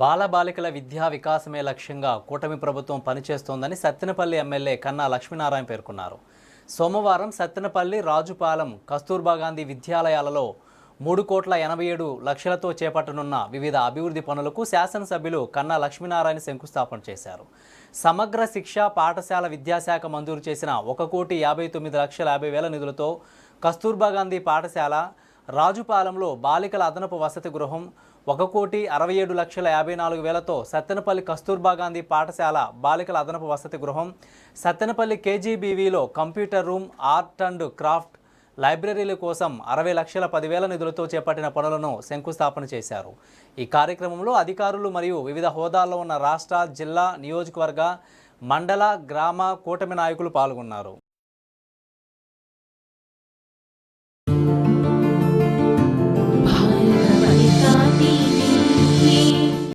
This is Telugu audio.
బాలబాలికల విద్యా వికాసమే లక్ష్యంగా కూటమి ప్రభుత్వం పనిచేస్తోందని సత్తెనపల్లి ఎమ్మెల్యే కన్నా లక్ష్మీనారాయణ పేర్కొన్నారు. సోమవారం సత్తెనపల్లి రాజుపాలెం కస్తూర్బా గాంధీ విద్యాలయాలలో మూడు కోట్ల ఎనభై ఏడు లక్షలతో చేపట్టనున్న వివిధ అభివృద్ధి పనులకు శాసనసభ్యులు కన్నా లక్ష్మీనారాయణ శంకుస్థాపన చేశారు. సమగ్ర శిక్ష పాఠశాల విద్యాశాఖ మంజూరు చేసిన ఒక కోటి యాభై తొమ్మిది లక్షల యాభై వేల నిధులతో కస్తూర్బా గాంధీ పాఠశాల రాజుపాలెంలో బాలికల అదనపు వసతి గృహం ఒక కోటి అరవై ఏడు లక్షల యాభై నాలుగు వేలతో సత్తెనపల్లి కస్తూర్బా గాంధీ పాఠశాల బాలికల అదనపు వసతి గృహం Sattenapalli కేజీబీవీలో computer room art and craft లైబ్రరీల కోసం అరవై లక్షల పదివేల నిధులతో చేపట్టిన పనులను శంకుస్థాపన చేశారు. ఈ కార్యక్రమంలో అధికారులు మరియు వివిధ హోదాల్లో ఉన్న రాష్ట్ర జిల్లా నియోజకవర్గ మండల గ్రామ కూటమి నాయకులు పాల్గొన్నారు.